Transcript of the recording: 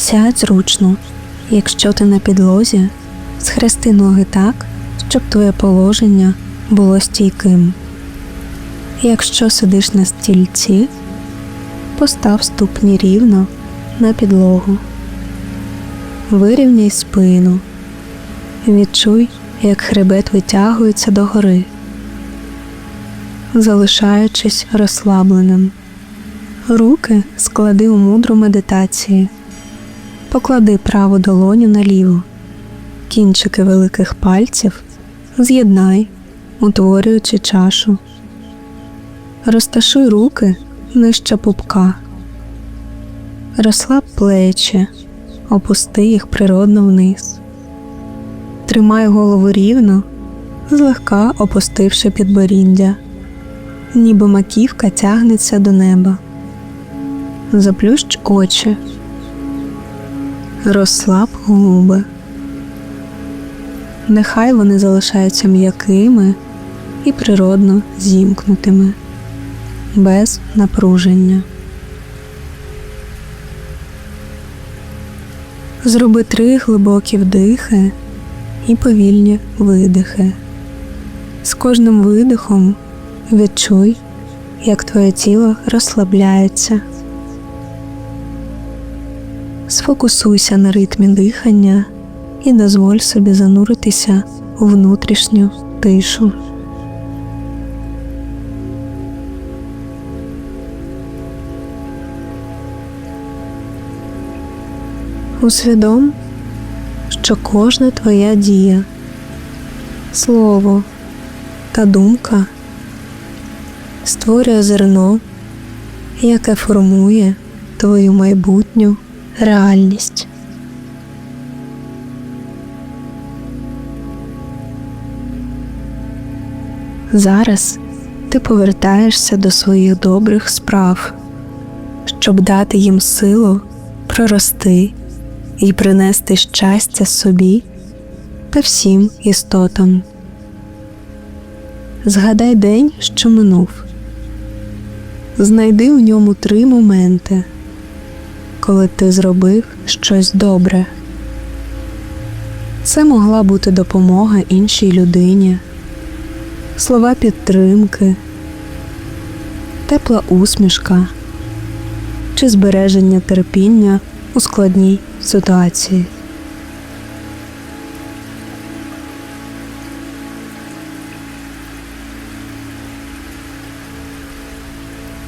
Сядь зручно. Якщо ти на підлозі, схрести ноги так, щоб твоє положення було стійким. Якщо сидиш на стільці, постав ступні рівно на підлогу. Вирівняй спину. Відчуй, як хребет витягується догори, залишаючись розслабленим. Руки склади у мудру медитації. Поклади праву долоню на ліву. Кінчики великих пальців з'єднай, утворюючи чашу. Розташуй руки нижче пупка. Розслаб плечі, опусти їх природно вниз. Тримай голову рівно, злегка опустивши підборіддя, ніби маківка тягнеться до неба. Заплющ очі. Розслаб губи. Нехай вони залишаються м'якими і природно зімкнутими, без напруження. Зроби три глибокі вдихи і повільні видихи. З кожним видихом відчуй, як твоє тіло розслабляється. Сфокусуйся на ритмі дихання і дозволь собі зануритися у внутрішню тишу. Усвідом, що кожна твоя дія, слово та думка створює зерно, яке формує твою майбутню реальність. Зараз ти повертаєшся до своїх добрих справ, щоб дати їм силу прорости і принести щастя собі та всім істотам. Згадай день, що минув. Знайди у ньому три моменти, коли ти зробив щось добре. Це могла бути допомога іншій людині, слова підтримки, тепла усмішка чи збереження терпіння у складній ситуації.